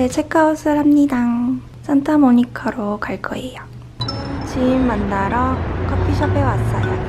이제 체크아웃을 합니다. 산타모니카로 갈 거예요. 지인 만나러 커피숍에 왔어요.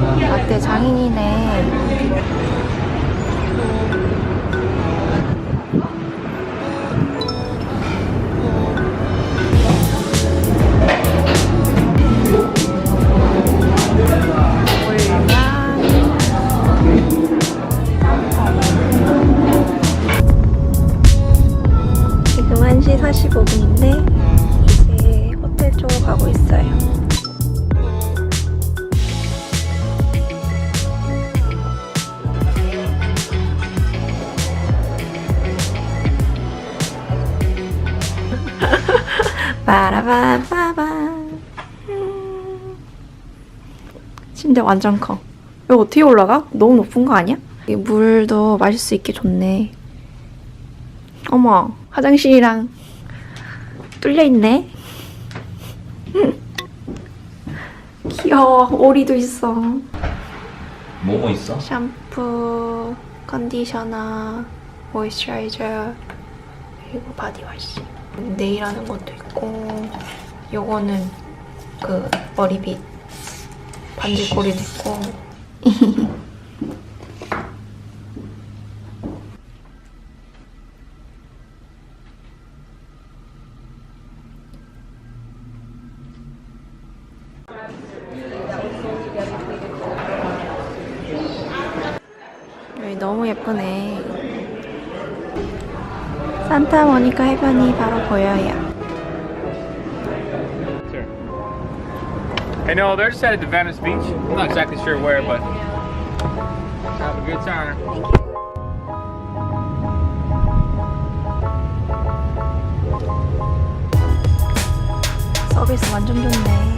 라떼 장인이네. 지금 1시 45분인데 이제 호텔 쪽으로 가고 있어요. 빠라바바바 음. 침대 완전 커. 이거 어떻게 올라가? 너무 높은 거 아니야? 이 물도 마실 수 있게 좋네. 어머, 화장실이랑 뚫려 있네. 귀여워, 오리도 있어. 뭐뭐 있어? 샴푸, 컨디셔너, 모이스처라이저, 그리고 바디워시. 네일 하는 것도 있고, 요거는 그 머리빗, 반지꼬리도 있고. 너무 예쁘네. 산타모니카 해변이 바로 보여요. Sure. Hey, no, they're just headed to Venice Beach. I'm not exactly sure where, but have a good time. 서비스 완전 좋네.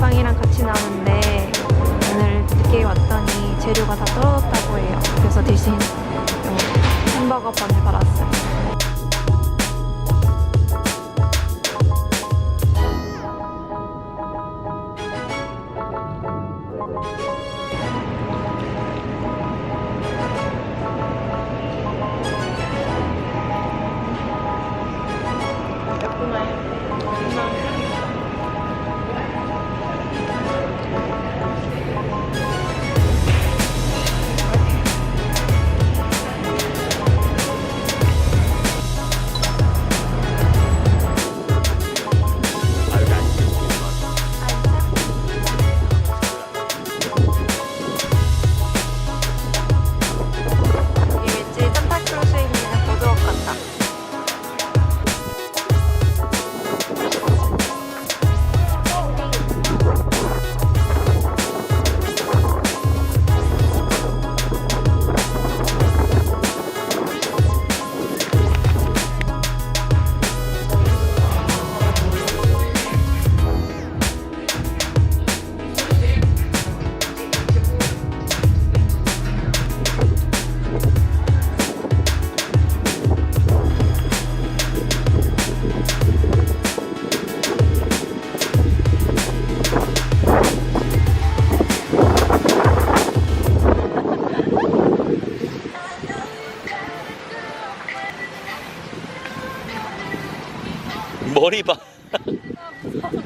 빵이랑 같이 나오는데 오늘 늦게 왔더니 재료가 다 떨어졌다고 해요. 그래서 대신 요 햄버거 번을 받았어요. 머리 봐.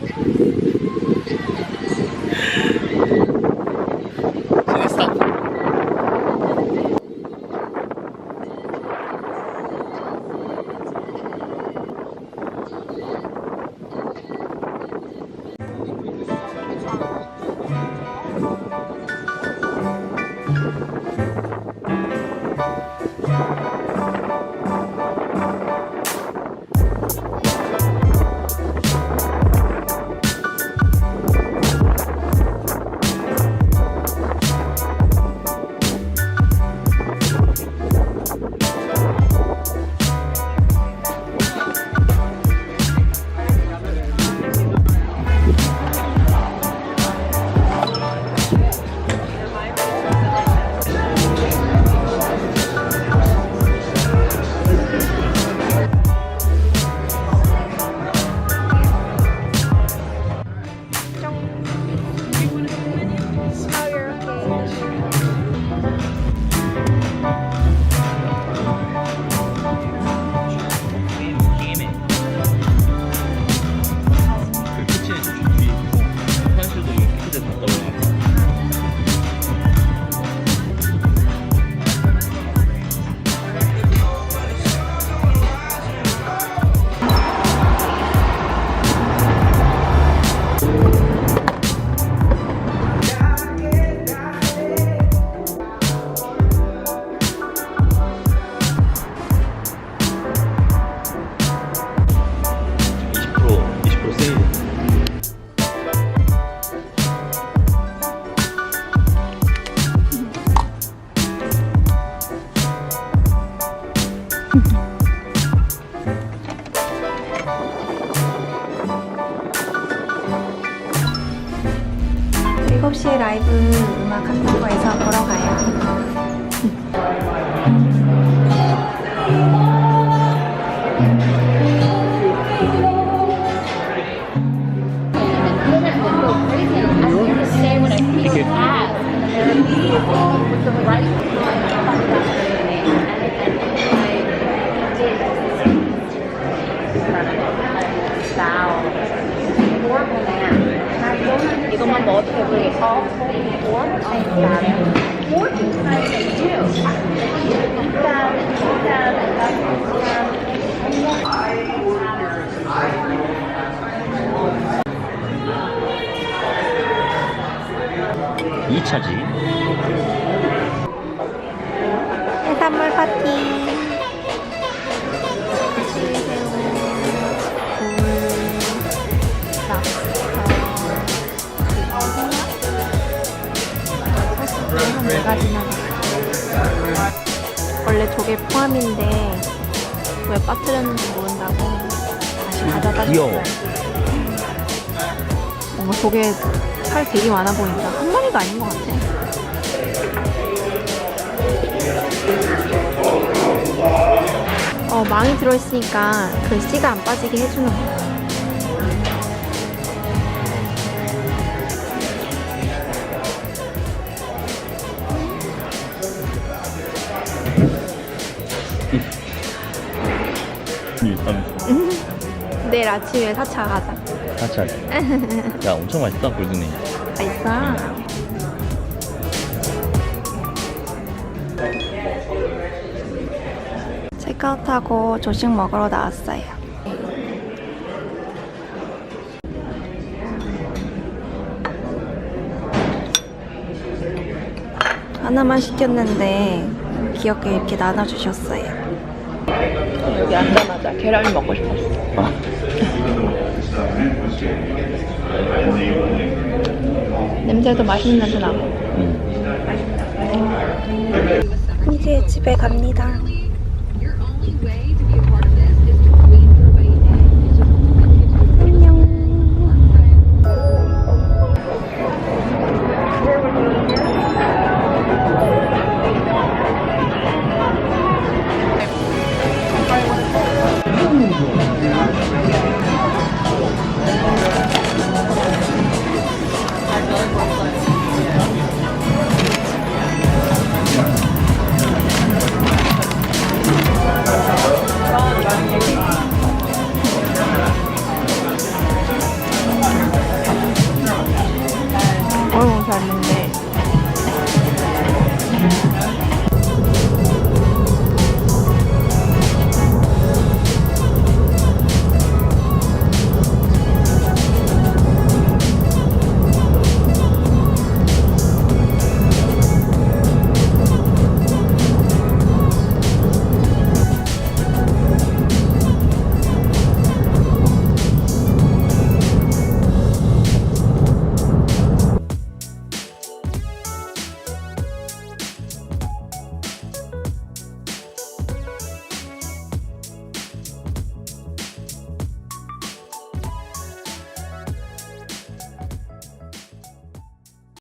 7시에 라이브 음악 한다. 이것만 먹어도 되고요. 이차지 해산물 파티. 조개 포함인데 왜 빠뜨렸는지 모른다고 다시 가져다 귀여워. 줬어요. 어머 조개 살 되게 많아 보인다. 한 마리가 아닌 것 같아. 어, 망이 들어있으니까 그 씨가 안 빠지게 해주는 거야. 아침에 4차 가자. 하자 야 엄청 맛있다 골든이 맛있어. 체크아웃하고 조식 먹으러 나왔어요. 하나만 시켰는데 귀엽게 이렇게 나눠주셨어요. 여기 앉자마자 계란이 먹고 싶었어. 아 냄새도 맛있는 냄새 나고. 음. 이제 집에 갑니다.